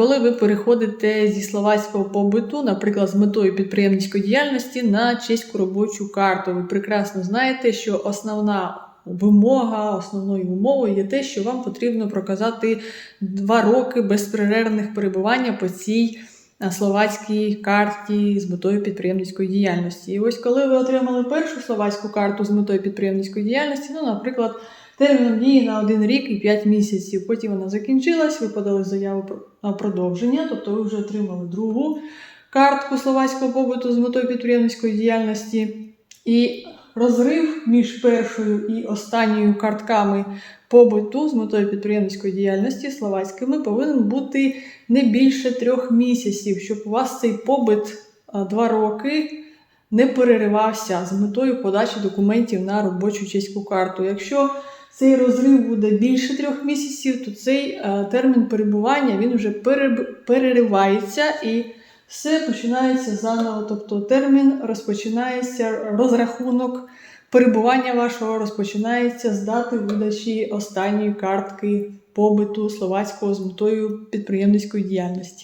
коли ви переходите зі словацького побиту, наприклад, з метою підприємницької діяльності на чеську робочу карту. Ви прекрасно знаєте, що основна вимога, основною умовою є те, що вам потрібно проказати два роки безперервних перебування по цій е, словацькій карті з метою підприємницької діяльності. І ось коли ви отримали першу словацьку карту з метою підприємницької діяльності, ну, наприклад, терміном дії на один рік і 5 місяців. Потім вона закінчилась, ви подали заяву на продовження, тобто ви вже отримали другу картку словацького побуту з метою підприємницької діяльності. І розрив між першою і останньою картками побуту з метою підприємницької діяльності словацькими повинен бути не більше трьох місяців, щоб у вас цей побит два роки не переривався з метою подачі документів на робочу чеську карту. Якщо цей розрив буде більше трьох місяців, то цей е, термін перебування він вже переривається і все починається заново. Тобто термін розпочинається, розрахунок перебування вашого розпочинається з дати видачі останньої картки побиту словацького з метою підприємницької діяльності.